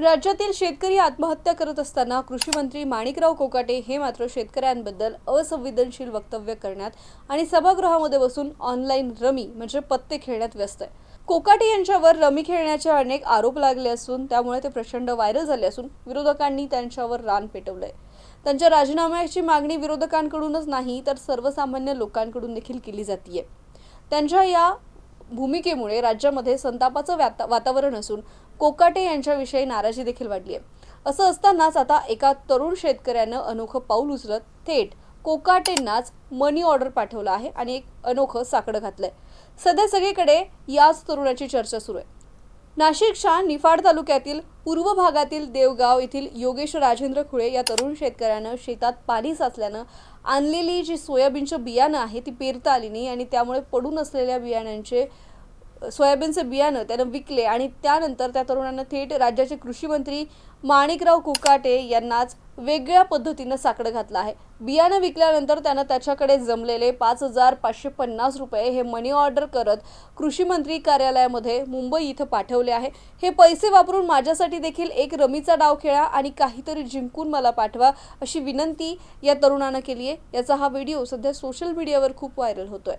राज्यातील शेतकरी आत्महत्या करत असताना कृषी मंत्री माणिकराव कोकाटे हे मात्र शेतकऱ्यांबद्दल असंवेदनशील वक्तव्य करण्यात आणि सभागृहामध्ये बसून ऑनलाईन रमी म्हणजे पत्ते खेळण्यात व्यस्त आहे. कोकाटे यांच्यावर रमी खेळण्याचे अनेक आरोप लागले असून त्यामुळे ते प्रचंड व्हायरल झाले असून विरोधकांनी त्यांच्यावर रान पेटवलंय. त्यांच्या राजीनाम्याची मागणी विरोधकांकडूनच नाही तर सर्वसामान्य लोकांकडून देखील केली जातीये. त्यांच्या या भूमिकेमुळे राज्यामध्ये संतापाचं वाता वातावरण असून कोकाटे यांच्याविषयी नाराजी देखील वाढली आहे. असं असतानाच आता एका तरुण शेतकऱ्यानं अनोखं पाऊल उचलत थेट कोकाटेंनाच मनी ऑर्डर पाठवलं आहे आणि एक अनोखं साकडं घातलंय. सध्या सगळीकडे याच तरुणाची चर्चा सुरू आहे. नाशिकच्या निफाड तालुक्यातील पूर्व भागातील देवगाव येथील योगेश राजेंद्र खुळे या तरुण शेतकऱ्यानं शेतात पाणी साचल्यानं आणलेली जी सोयाबीनचं बियाणं आहे ती पेरता आली नाही आणि त्यामुळे पडून असलेल्या बियाण्यांचे सोयाबीनचे बियाणं त्यानं विकले आणि त्यानंतर त्या तरुणानं थेट राज्याचे कृषी मंत्री माणिकराव कुकाटे यांनाच वेगळ्या पद्धतीनं साकडं घातलं आहे. बियाणं विकल्यानंतर त्यानं त्याच्याकडे जमलेले पाच हजार पाचशे पन्नास रुपये हे मनी ऑर्डर करत कृषी मंत्री कार्यालयामध्ये मुंबई इथं पाठवले आहे. हे पैसे वापरून माझ्यासाठी देखील एक रमीचा डाव खेळा आणि काहीतरी जिंकून मला पाठवा अशी विनंती या तरुणानं केली आहे याचा हा व्हिडिओ सध्या सोशल मीडियावर खूप व्हायरल होतोय.